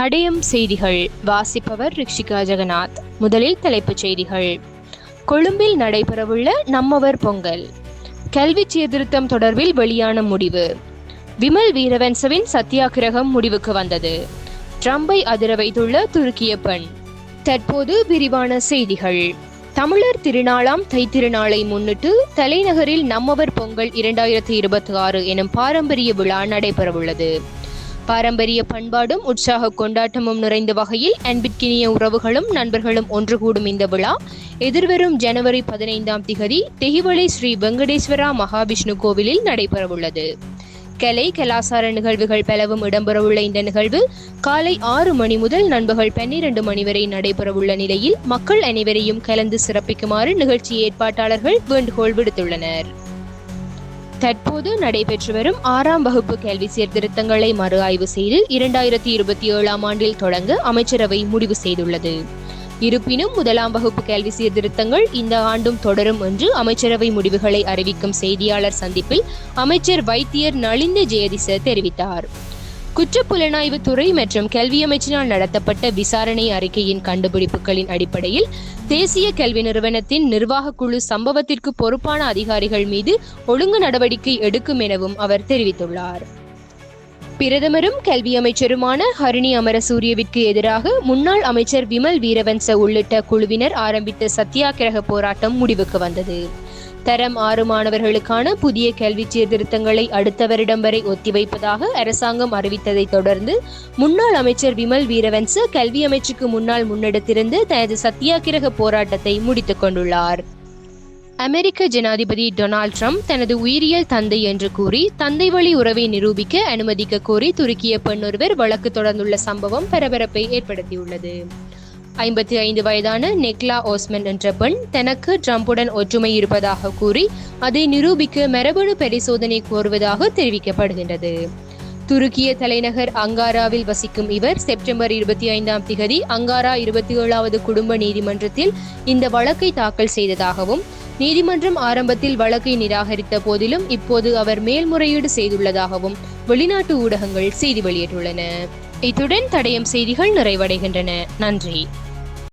தடயம் செய்திகள் வாசிப்பவர் ரிக்ஷிகா ஜெகநாத். முதலில் தலைப்புச் செய்திகள். கொழும்பில் நடைபெறவுள்ள நம்மவர் பொங்கல். கல்வி சீர்திருத்தம் தொடர்பில் வெளியான முடிவு. விமல் வீரவன்சவின் சத்தியாகிரகம் முடிவுக்கு வந்தது. ட்ரம்பை அதிர வைத்துள்ள துருக்கிய பெண். தற்போது விரிவான செய்திகள். தமிழர் திருநாளாம் தைத்திருநாளை முன்னிட்டு தலைநகரில் நம்மவர் பொங்கல் இரண்டாயிரத்தி இருபத்தி ஆறு எனும் பாரம்பரிய விழா நடைபெறவுள்ளது. பாரம்பரிய பண்பாடும் உற்சாக கொண்டாட்டமும் நிறைந்த வகையில் அன்பிற்கினிய உறவுகளும் நண்பர்களும் ஒன்று கூடும் இந்த விழா. எதிர்வரும் ஜனவரி பதினைந்தாம் திகதி தெஹிவளை ஸ்ரீ வெங்கடேஸ்வரா மகாவிஷ்ணு கோவிலில் நடைபெறவுள்ளது. கலை கலாசார நிகழ்வுகள் பலவும் இடம்பெறவுள்ள இந்த நிகழ்வு காலை ஆறு மணி முதல் நண்பகல் பன்னிரண்டு மணி வரை நடைபெறவுள்ள நிலையில் மக்கள் அனைவரையும் கலந்து சிறப்பிக்குமாறு நிகழ்ச்சி ஏற்பாட்டாளர்கள் வேண்டுகோள் விடுத்துள்ளனர். தற்போது நடைபெற்று வரும் ஆறாம் வகுப்பு கேள்வி சீர்திருத்தங்களை மறு ஆய்வு செய்து இரண்டாயிரத்தி இருபத்தி ஏழாம் ஆண்டில் தொடங்க அமைச்சரவை முடிவு செய்துள்ளது. இருப்பினும் முதலாம் வகுப்பு கேள்வி சீர்திருத்தங்கள் இந்த ஆண்டும் தொடரும் என்று அமைச்சரவை முடிவுகளை அறிவிக்கும் செய்தியாளர் சந்திப்பில் அமைச்சர் வைத்தியர் நளிந்த ஜெயதிச தெரிவித்தார். குற்றப்புலனாய்வு துறை மற்றும் கல்வி அமைச்சினால் நடத்தப்பட்ட விசாரணை அறிக்கையின் கண்டுபிடிப்புகளின் அடிப்படையில் தேசிய கல்வி நிறுவனத்தின் நிர்வாக குழு சம்பவத்திற்கு பொறுப்பான அதிகாரிகள் மீது ஒழுங்கு நடவடிக்கை எடுக்கும் எனவும் அவர் தெரிவித்துள்ளார். பிரதமரும் கல்வி அமைச்சருமான ஹரிணி அமரசூரியவிற்கு எதிராக முன்னாள் அமைச்சர் விமல் வீரவன்ச உள்ளிட்ட குழுவினர் ஆரம்பித்த சத்தியாகிரக போராட்டம் முடிவுக்கு வந்தது. தரம் ஆறு மாணவர்களுக்கான புதிய கல்வி சீர்திருத்தங்களை அடுத்த வருடம் வரை ஒத்திவைப்பதாக அரசாங்கம் அறிவித்ததை தொடர்ந்து முன்னாள் அமைச்சர் விமல் வீரவன்ச கல்வி அமைச்சுக்கு முன்னால் முன்னெடுத்திருந்து தனது சத்தியாகிரக போராட்டத்தை முடித்துக் கொண்டுள்ளார். அமெரிக்க ஜனாதிபதி டொனால்ட் ட்ரம்ப் தனது உயிரியல் தந்தை என்று கூறி தந்தை வழி உறவை நிரூபிக்க அனுமதிக்க கோரி துருக்கிய பெண்ணொருவர் வழக்கு தொடர்ந்துள்ள சம்பவம் பரபரப்பை ஏற்படுத்தியுள்ளது. ஐம்பத்தி ஐந்து வயதான நெக்லா ஓஸ்மன் என்ற பெண் தனக்கு ட்ரம்புடன் ஒற்றுமை இருப்பதாக கூறி அதை நிரூபிக்க மரபணு பரிசோதனை கோருவதாக தெரிவிக்கப்படுகின்றது. துருக்கிய தலைநகர் அங்காராவில் வசிக்கும் இவர் செப்டம்பர் இருபத்தி ஐந்தாம் திகதி அங்காரா இருபத்தி ஏழாவது குடும்ப நீதிமன்றத்தில் இந்த வழக்கை தாக்கல் செய்ததாகவும் நீதிமன்றம் ஆரம்பத்தில் வழக்கை நிராகரித்த போதிலும் இப்போது அவர் மேல்முறையீடு செய்துள்ளதாகவும் வெளிநாட்டு ஊடகங்கள் செய்தி வெளியிட்டுள்ளன. இத்துடன் தடயம் செய்திகள் நிறைவடைகின்றன. நன்றி.